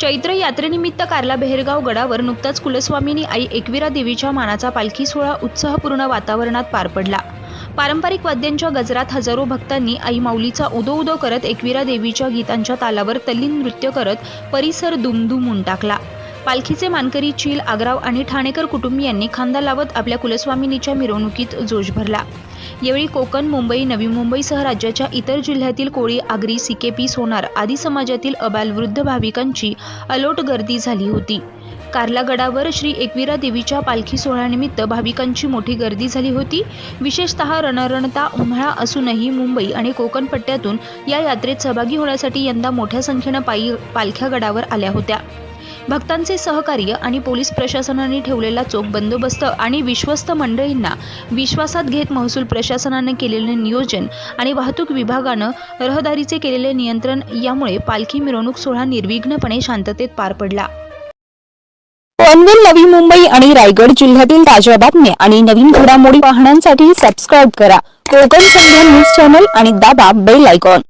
चैत्र यात्रेनिमित्त कार्ला बेहरगाव गडावर नुकताच कुलस्वामिनी आई एकविरा देवीच्या मानाचा पालखी सोहळा उत्साहपूर्ण वातावरणात पार पडला. पारंपरिक वाद्यांच्या गजरात हजारो भक्तांनी आई माऊलीचा उदो उदो करत एकविरा देवीच्या गीतांच्या तालावर तल्लीन नृत्य करत परिसर दुमदुमून टाकला. पालखीचे मानकरी चील आग्राव आणि ठाणेकर कुटुंबियांनी खांदा लावत आपल्या कुलस्वामिनीच्या मिरवणुकीत जोश भरला. यावेळी कोकण मुंबई नवी मुंबईसह राज्याच्या इतर जिल्ह्यातील कोळी आगरी सिकेपी सोनार आदी समाजातील अबालवृद्ध भाविकांची अलोट गर्दी झाली होती. कार्ला गडावर श्री एकविरा देवीच्या पालखी सोहळ्यानिमित्त भाविकांची मोठी गर्दी झाली होती. विशेषतः रणरणता उन्हाळा असूनही मुंबई आणि कोकण पट्ट्यातून या यात्रेत सहभागी होण्यासाठी यंदा मोठ्या संख्येनं पायी पालख्या गडावर आल्या होत्या. भक्तांचे सहकार्य आणि पोलीस प्रशासनाने ठेवलेला चोख बंदोबस्त आणि विश्वस्त मंडळींना विश्वासात घेत महसूल प्रशासनाने केलेले नियोजन आणि वाहतूक विभागानं रहदारीचे केलेले नियंत्रण यामुळे पालखी मिरवणूक सोहळा निर्विघ्नपणे शांततेत पार पडला. पनवेल नवी मुंबई आणि रायगड जिल्ह्यातील ताज्या बातम्या आणि नवीन घडामोडी पाहण्यासाठी सबस्क्राईब करा. कोकण संध्या न्यूज चॅनल आणि दाबा बेल आयकॉन